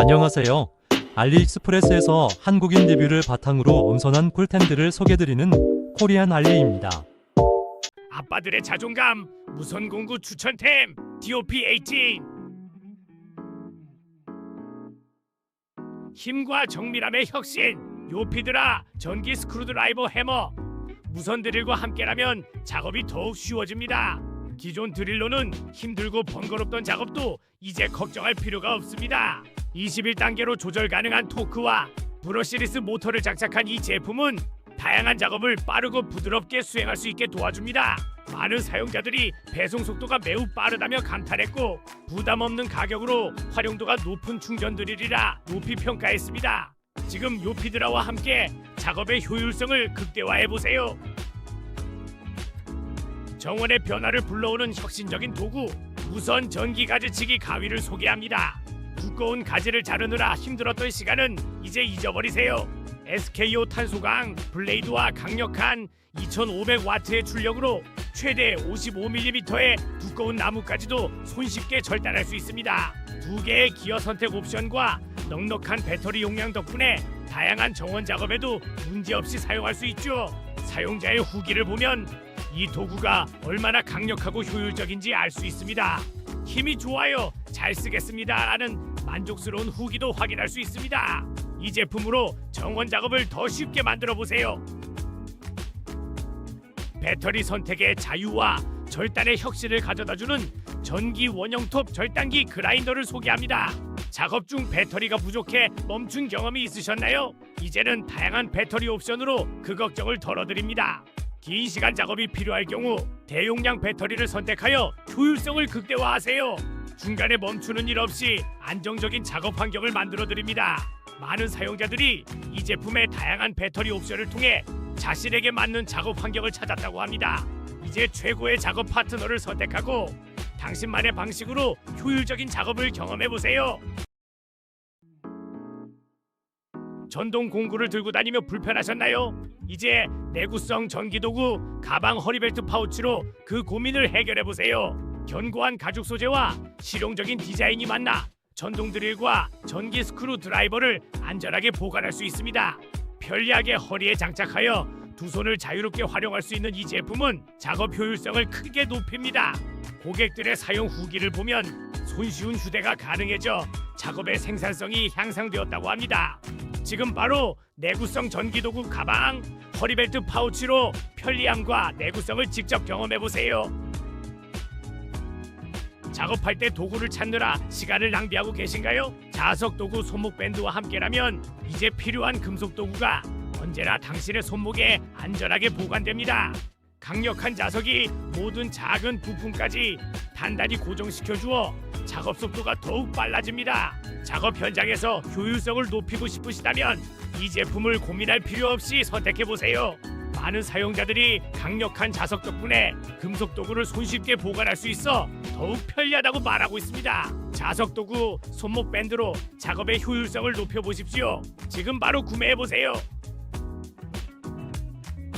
안녕하세요. 알리익스프레스에서 한국인 리뷰를 바탕으로 엄선한 꿀템들을 소개드리는 코리안 알리입니다. 아빠들의 자존감 무선 공구 추천템 DOP18 힘과 정밀함의 혁신 요피드라 전기 스크루드라이버 해머 무선 드릴과 함께라면 작업이 더욱 쉬워집니다 기존 드릴로는 힘들고 번거롭던 작업도 이제 걱정할 필요가 없습니다 21단계로 조절 가능한 토크와 브러시리스 모터를 장착한 이 제품은 다양한 작업을 빠르고 부드럽게 수행할 수 있게 도와줍니다. 많은 사용자들이 배송 속도가 매우 빠르다며 감탄했고 부담 없는 가격으로 활용도가 높은 충전 드릴이라 높이 평가했습니다. 지금 요피드라와 함께 작업의 효율성을 극대화해 보세요. 정원의 변화를 불러오는 혁신적인 도구 무선 전기 가지치기 가위를 소개합니다. 두꺼운 가지를 자르느라 힘들었던 시간은 이제 잊어버리세요. SKO 탄소강 블레이드와 강력한 2500와트의 출력으로 최대 55mm의 두꺼운 나무까지도 손쉽게 절단할 수 있습니다. 두 개의 기어 선택 옵션과 넉넉한 배터리 용량 덕분에 다양한 정원 작업에도 문제없이 사용할 수 있죠. 사용자의 후기를 보면 이 도구가 얼마나 강력하고 효율적인지 알 수 있습니다. 힘이 좋아요, 잘 쓰겠습니다라는 만족스러운 후기도 확인할 수 있습니다. 이 제품으로 정원 작업을 더 쉽게 만들어 보세요. 배터리 선택의 자유와 절단의 혁신을 가져다주는 전기 원형톱 절단기 그라인더를 소개합니다. 작업 중 배터리가 부족해 멈춘 경험이 있으셨나요? 이제는 다양한 배터리 옵션으로 그 걱정을 덜어드립니다. 긴 시간 작업이 필요할 경우 대용량 배터리를 선택하여 효율성을 극대화하세요. 중간에 멈추는 일 없이 안정적인 작업 환경을 만들어 드립니다. 많은 사용자들이 이 제품의 다양한 배터리 옵션을 통해 자신에게 맞는 작업 환경을 찾았다고 합니다. 이제 최고의 작업 파트너를 선택하고 당신만의 방식으로 효율적인 작업을 경험해 보세요. 전동 공구를 들고 다니며 불편하셨나요? 이제 내구성 전기도구 가방 허리벨트 파우치로 그 고민을 해결해 보세요. 견고한 가죽 소재와 실용적인 디자인이 만나 전동 드릴과 전기 스크루 드라이버를 안전하게 보관할 수 있습니다. 편리하게 허리에 장착하여 두 손을 자유롭게 활용할 수 있는 이 제품은 작업 효율성을 크게 높입니다. 고객들의 사용 후기를 보면 손쉬운 휴대가 가능해져 작업의 생산성이 향상되었다고 합니다. 지금 바로 내구성 전기도구 가방, 허리벨트 파우치로 편리함과 내구성을 직접 경험해 보세요. 작업할 때 도구를 찾느라 시간을 낭비하고 계신가요? 자석 도구 손목 밴드와 함께라면 이제 필요한 금속 도구가 언제나 당신의 손목에 안전하게 보관됩니다. 강력한 자석이 모든 작은 부품까지 단단히 고정시켜 주어 작업 속도가 더욱 빨라집니다. 작업 현장에서 효율성을 높이고 싶으시다면 이 제품을 고민할 필요 없이 선택해 보세요. 많은 사용자들이 강력한 자석 덕분에 금속 도구를 손쉽게 보관할 수 있어 더욱 편리하다고 말하고 있습니다. 자석 도구 손목 밴드로 작업의 효율성을 높여 보십시오. 지금 바로 구매해 보세요.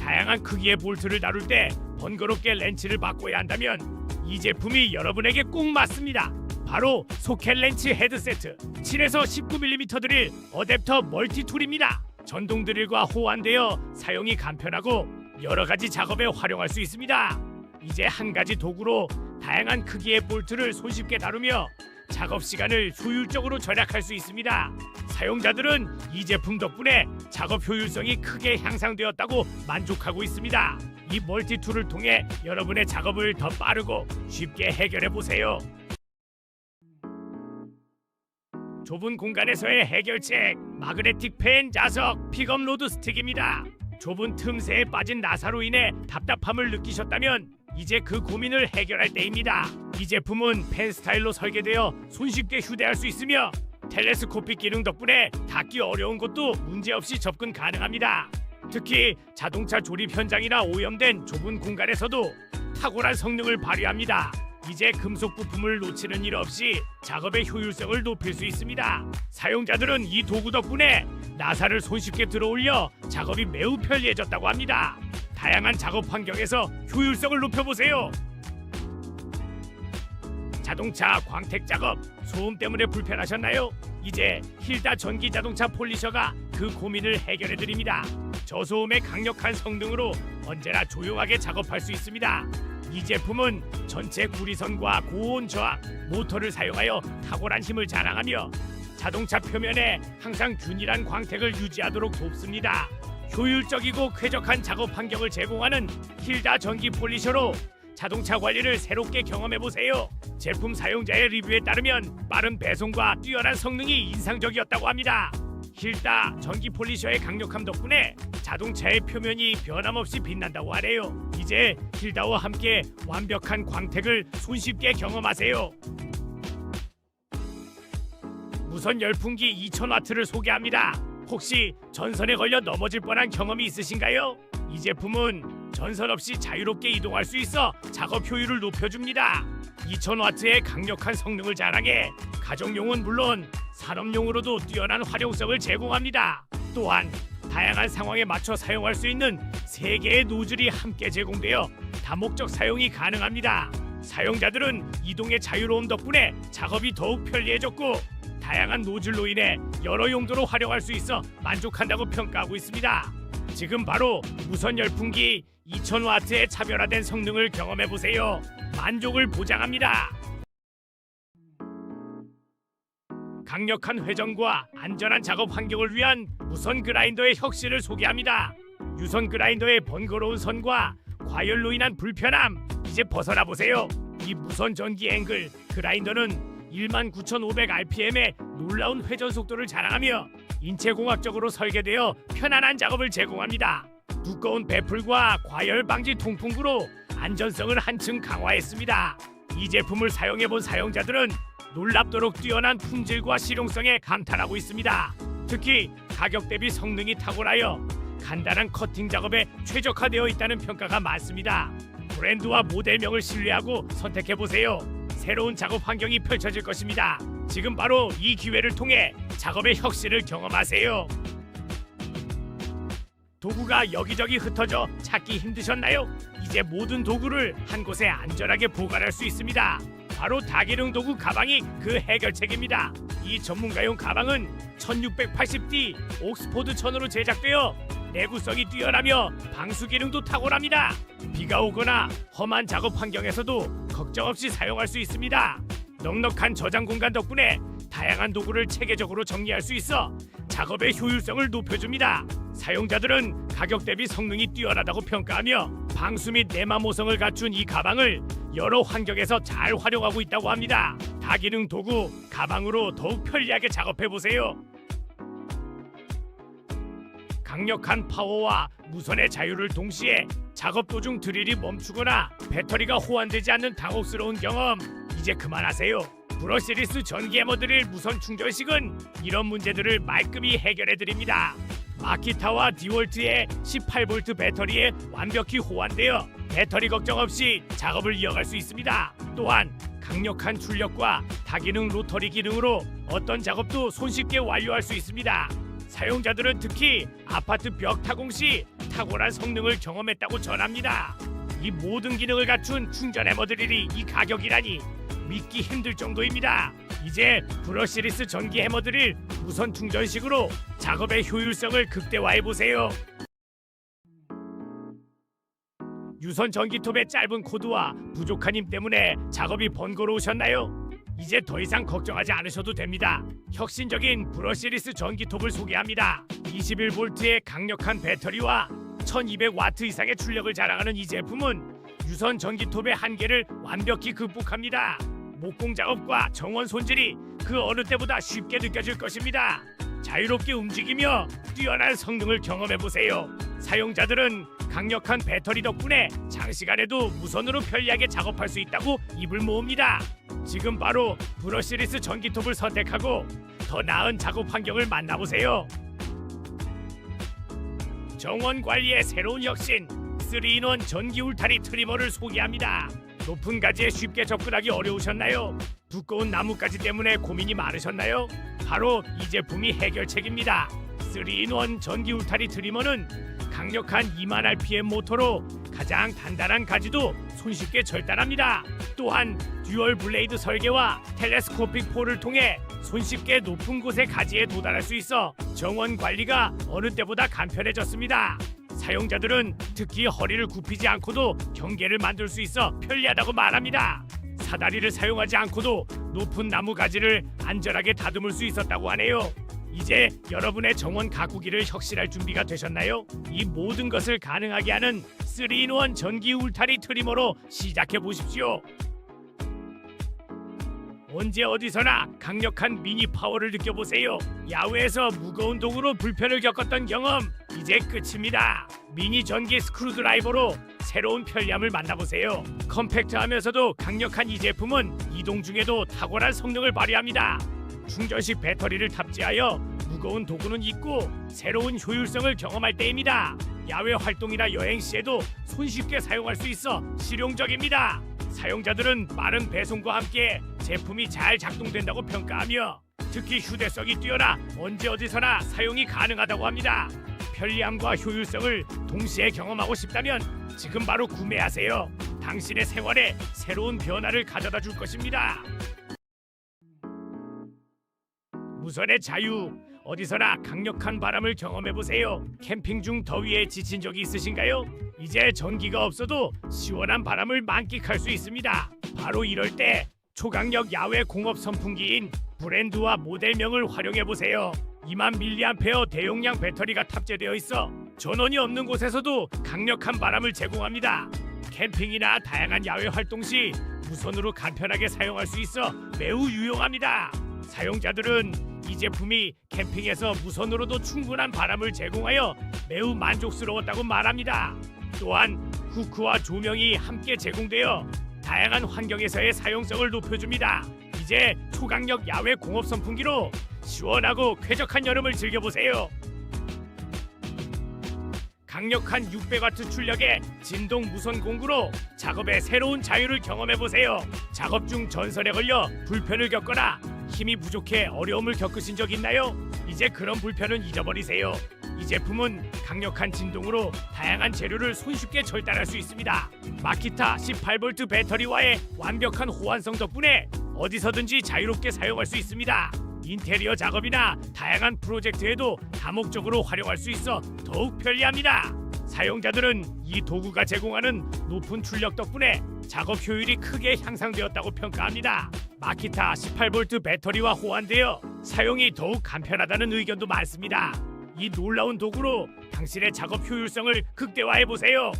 다양한 크기의 볼트를 다룰 때 번거롭게 렌치를 바꿔야 한다면 이 제품이 여러분에게 꼭 맞습니다. 바로 소켓 렌치 헤드세트 7에서 19mm 드릴 어댑터 멀티툴입니다. 전동 드릴과 호환되어 사용이 간편하고 여러 가지 작업에 활용할 수 있습니다. 이제 한 가지 도구로 다양한 크기의 볼트를 손쉽게 다루며 작업 시간을 효율적으로 절약할 수 있습니다. 사용자들은 이 제품 덕분에 작업 효율성이 크게 향상되었다고 만족하고 있습니다. 이 멀티툴을 통해 여러분의 작업을 더 빠르고 쉽게 해결해 보세요. 좁은 공간에서의 해결책 마그네틱 펜 자석 픽업 로드 스틱입니다. 좁은 틈새에 빠진 나사로 인해 답답함을 느끼셨다면 이제 그 고민을 해결할 때입니다. 이 제품은 펜 스타일로 설계되어 손쉽게 휴대할 수 있으며 텔레스코픽 기능 덕분에 닫기 어려운 곳도 문제없이 접근 가능합니다. 특히 자동차 조립 현장이나 오염된 좁은 공간에서도 탁월한 성능을 발휘합니다. 이제 금속 부품을 놓치는 일 없이 작업의 효율성을 높일 수 있습니다. 사용자들은 이 도구 덕분에 나사를 손쉽게 들어올려 작업이 매우 편리해졌다고 합니다. 다양한 작업 환경에서 효율성을 높여보세요. 자동차 광택 작업 소음 때문에 불편하셨나요? 이제 힐다 전기 자동차 폴리셔가 그 고민을 해결해 드립니다. 저소음의 강력한 성능으로 언제나 조용하게 작업할 수 있습니다. 이 제품은 전체 구리선과 고온 저항, 모터를 사용하여 탁월한 힘을 자랑하며 자동차 표면에 항상 균일한 광택을 유지하도록 돕습니다. 효율적이고 쾌적한 작업 환경을 제공하는 힐다 전기 폴리셔로 자동차 관리를 새롭게 경험해 보세요. 제품 사용자의 리뷰에 따르면 빠른 배송과 뛰어난 성능이 인상적이었다고 합니다. 힐다 전기 폴리셔의 강력함 덕분에 자동차의 표면이 변함없이 빛난다고 하네요. 이제 힐다와 함께 완벽한 광택을 손쉽게 경험하세요. 무선 열풍기 2000와트를 소개합니다. 혹시 전선에 걸려 넘어질 뻔한 경험이 있으신가요? 이 제품은 전선 없이 자유롭게 이동할 수 있어 작업 효율을 높여줍니다. 2000와트의 강력한 성능을 자랑해 가정용은 물론 산업용으로도 뛰어난 활용성을 제공합니다. 또한 다양한 상황에 맞춰 사용할 수 있는 세 개의 노즐이 함께 제공되어 다목적 사용이 가능합니다. 사용자들은 이동의 자유로움 덕분에 작업이 더욱 편리해졌고 다양한 노즐로 인해 여러 용도로 활용할 수 있어 만족한다고 평가하고 있습니다. 지금 바로 무선 열풍기 2000와트의 차별화된 성능을 경험해 보세요. 만족을 보장합니다. 강력한 회전과 안전한 작업 환경을 위한 무선 그라인더의 혁신을 소개합니다. 유선 그라인더의 번거로운 선과 과열로 인한 불편함 이제 벗어나 보세요. 이 무선 전기 앵글 그라인더는 19,500rpm의 놀라운 회전 속도를 자랑하며 인체공학적으로 설계되어 편안한 작업을 제공합니다. 두꺼운 배풀과 과열 방지 통풍구로 안전성을 한층 강화했습니다. 이 제품을 사용해 본 사용자들은 놀랍도록 뛰어난 품질과 실용성에 감탄하고 있습니다. 특히 가격 대비 성능이 탁월하여 간단한 커팅 작업에 최적화되어 있다는 평가가 많습니다. 브랜드와 모델명을 신뢰하고 선택해 보세요. 새로운 작업 환경이 펼쳐질 것입니다. 지금 바로 이 기회를 통해 작업의 혁신을 경험하세요. 도구가 여기저기 흩어져 찾기 힘드셨나요? 이제 모든 도구를 한 곳에 안전하게 보관할 수 있습니다. 바로 다기능 도구 가방이 그 해결책입니다. 이 전문가용 가방은 1680D 옥스포드 천으로 제작되어 내구성이 뛰어나며 방수 기능도 탁월합니다. 비가 오거나 험한 작업 환경에서도 걱정 없이 사용할 수 있습니다. 넉넉한 저장 공간 덕분에 다양한 도구를 체계적으로 정리할 수 있어 작업의 효율성을 높여줍니다. 사용자들은 가격 대비 성능이 뛰어나다고 평가하며 방수 및 내마 모성을 갖춘 이 가방을 여러 환경에서 잘 활용하고 있다고 합니다. 다기능 도구 가방으로 더욱 편리하게 작업해 보세요. 강력한 파워와 무선의 자유를 동시에 작업 도중 드릴이 멈추거나 배터리가 호환되지 않는 당혹스러운 경험 이제 그만하세요. 브러시리스 전기 해머 드릴 무선 충전식은 이런 문제들을 말끔히 해결해 드립니다. 마키타와 디월트의 18V 배터리에 완벽히 호환되어 배터리 걱정 없이 작업을 이어갈 수 있습니다. 또한 강력한 출력과 다기능 로터리 기능으로 어떤 작업도 손쉽게 완료할 수 있습니다. 사용자들은 특히 아파트 벽 타공 시 탁월한 성능을 경험했다고 전합니다. 이 모든 기능을 갖춘 충전 해머드릴이 이 가격이라니 믿기 힘들 정도입니다. 이제 브러시리스 전기 해머드릴 무선 충전식으로 작업의 효율성을 극대화해 보세요. 유선 전기톱의 짧은 코드와 부족한 힘 때문에 작업이 번거로우셨나요? 이제 더 이상 걱정하지 않으셔도 됩니다. 혁신적인 브러시리스 전기톱을 소개합니다. 21V의 강력한 배터리와 1200와트 이상의 출력을 자랑하는 이 제품은 유선 전기톱의 한계를 완벽히 극복합니다. 목공 작업과 정원 손질이 그 어느 때보다 쉽게 느껴질 것입니다. 자유롭게 움직이며 뛰어난 성능을 경험해 보세요. 사용자들은 강력한 배터리 덕분에 장시간에도 무선으로 편리하게 작업할 수 있다고 입을 모읍니다. 지금 바로 브러시리스 전기톱을 선택하고 더 나은 작업 환경을 만나보세요. 정원 관리의 새로운 혁신 3인원 전기 울타리 트리머를 소개합니다. 높은 가지에 쉽게 접근하기 어려우셨나요? 두꺼운 나뭇가지 때문에 고민이 많으셨나요? 바로 이 제품이 해결책입니다. 3인원 전기 울타리 트리머는 강력한 2만 rpm 모터로 가장 단단한 가지도 손쉽게 절단합니다. 또한 듀얼 블레이드 설계와 텔레스코픽 폴을 통해 손쉽게 높은 곳의 가지에 도달할 수 있어 정원 관리가 어느 때보다 간편해졌습니다. 사용자들은 특히 허리를 굽히지 않고도 경계를 만들 수 있어 편리하다고 말합니다. 사다리를 사용하지 않고도 높은 나무 가지를 안전하게 다듬을 수 있었다고 하네요. 이제 여러분의 정원 가꾸기를 혁신할 준비가 되셨나요? 이 모든 것을 가능하게 하는 3인원 전기 울타리 트리머로 시작해 보십시오. 언제 어디서나 강력한 미니 파워를 느껴보세요. 야외에서 무거운 도구로 불편을 겪었던 경험 이제 끝입니다. 미니 전기 스크루드라이버로 새로운 편리함을 만나보세요. 컴팩트하면서도 강력한 이 제품은 이동 중에도 탁월한 성능을 발휘합니다. 충전식 배터리를 탑재하여 무거운 도구는 잊고 새로운 효율성을 경험할 때입니다. 야외 활동이나 여행 시에도 손쉽게 사용할 수 있어 실용적입니다. 사용자들은 빠른 배송과 함께 제품이 잘 작동된다고 평가하며 특히 휴대성이 뛰어나 언제 어디서나 사용이 가능하다고 합니다. 편리함과 효율성을 동시에 경험하고 싶다면 지금 바로 구매하세요. 당신의 생활에 새로운 변화를 가져다 줄 것입니다. 무선의 자유 어디서나 강력한 바람을 경험해 보세요. 캠핑 중 더위에 지친 적이 있으신가요? 이제 전기가 없어도 시원한 바람을 만끽할 수 있습니다. 바로 이럴 때 초강력 야외 공업 선풍기인 브랜드와 모델명을 활용해 보세요. 2만 밀리암페어 대용량 배터리가 탑재되어 있어 전원이 없는 곳에서도 강력한 바람을 제공합니다. 캠핑이나 다양한 야외 활동 시 무선으로 간편하게 사용할 수 있어 매우 유용합니다. 사용자들은 이 제품이 캠핑에서 무선으로도 충분한 바람을 제공하여 매우 만족스러웠다고 말합니다. 또한 후크와 조명이 함께 제공되어 다양한 환경에서의 사용성을 높여줍니다. 이제 초강력 야외 공업 선풍기로 시원하고 쾌적한 여름을 즐겨보세요. 강력한 600와트 출력의 진동 무선 공구로 작업의 새로운 자유를 경험해 보세요. 작업 중 전선에 걸려 불편을 겪거나 힘이 부족해 어려움을 겪으신 적 있나요? 이제 그런 불편은 잊어버리세요. 이 제품은 강력한 진동으로 다양한 재료를 손쉽게 절단할 수 있습니다. 마키타 18V 배터리와의 완벽한 호환성 덕분에 어디서든지 자유롭게 사용할 수 있습니다. 인테리어 작업이나 다양한 프로젝트에도 다목적으로 활용할 수 있어 더욱 편리합니다. 사용자들은 이 도구가 제공하는 높은 출력 덕분에 작업 효율이 크게 향상되었다고 평가합니다. 마키타 18V 배터리와 호환되어 사용이 더욱 간편하다는 의견도 많습니다. 이 놀라운 도구로 당신의 작업 효율성을 극대화해 보세요.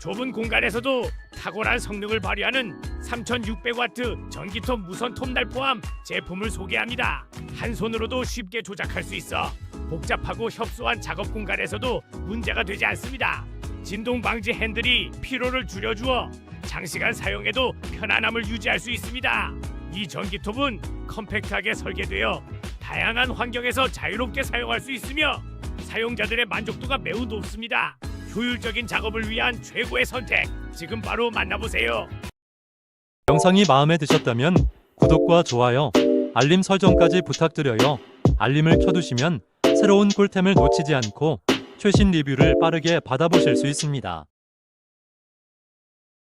좁은 공간에서도 탁월한 성능을 발휘하는 3600와트 전기톱 무선 톱날 포함 제품을 소개합니다. 한 손으로도 쉽게 조작할 수 있어 복잡하고 협소한 작업 공간에서도 문제가 되지 않습니다. 진동 방지 핸들이 피로를 줄여주어 장시간 사용해도 편안함을 유지할 수 있습니다. 이 전기톱은 컴팩트하게 설계되어 다양한 환경에서 자유롭게 사용할 수 있으며 사용자들의 만족도가 매우 높습니다. 효율적인 작업을 위한 최고의 선택. 지금 바로 만나보세요. 영상이 마음에 드셨다면 구독과 좋아요, 알림 설정까지 부탁드려요. 알림을 켜두시면 새로운 꿀템을 놓치지 않고 최신 리뷰를 빠르게 받아보실 수 있습니다.